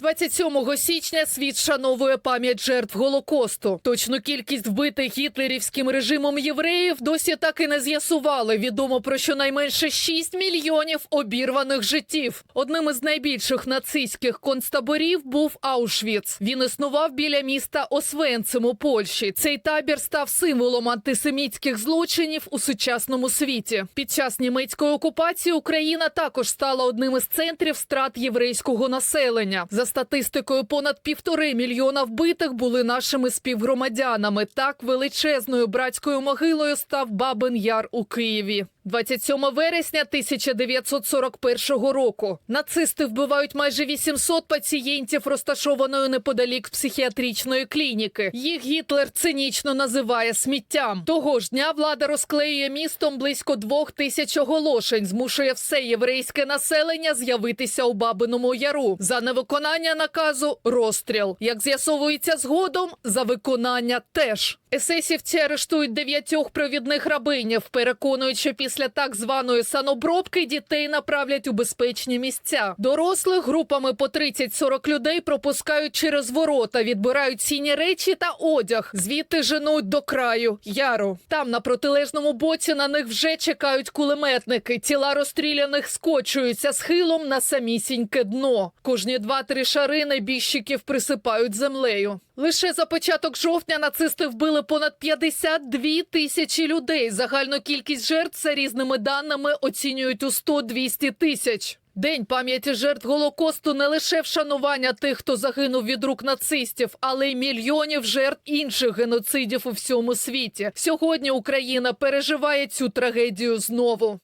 27 січня світ шановує пам'ять жертв Голокосту. Точну кількість вбитих гітлерівським режимом євреїв досі так і не з'ясували. Відомо про щонайменше 6 мільйонів обірваних життів. Одним із найбільших нацистських концтаборів був Аушвіц. Він існував біля міста Освенцим у Польщі. Цей табір став символом антисемітських злочинів у сучасному світі. Під час німецької окупації Україна також стала одним із центрів страт єврейського населення. За статистикою, понад півтори мільйона вбитих були нашими співгромадянами. Так величезною братською могилою став Бабин Яр у Києві. 27 вересня 1941 року. Нацисти вбивають майже 800 пацієнтів, розташованої неподалік психіатричної клініки. Їх Гітлер цинічно називає сміттям. Того ж дня влада розклеює містом близько двох тисяч оголошень, змушує все єврейське населення з'явитися у Бабиному Яру. За невиконання наказу розстріл. Як з'ясовується згодом, за виконання теж. Есесівці арештують дев'ятьох провідних рабинів, переконують, що після так званої санобробки дітей направлять у безпечні місця. Дорослих групами по 30-40 людей пропускають через ворота, відбирають цінні речі та одяг. Звідти женуть до краю яру. Там на протилежному боці на них вже чекають кулеметники. Тіла розстріляних скочуються схилом на самісіньке дно. Кожні два-три шари небіжчиків присипають землею. Лише за початок жовтня нацисти вбили понад 52 тисячі людей. Загальну кількість жертв за різними даними оцінюють у 100-200 тисяч. День пам'яті жертв Голокосту не лише вшанування тих, хто загинув від рук нацистів, але й мільйонів жертв інших геноцидів у всьому світі. Сьогодні Україна переживає цю трагедію знову.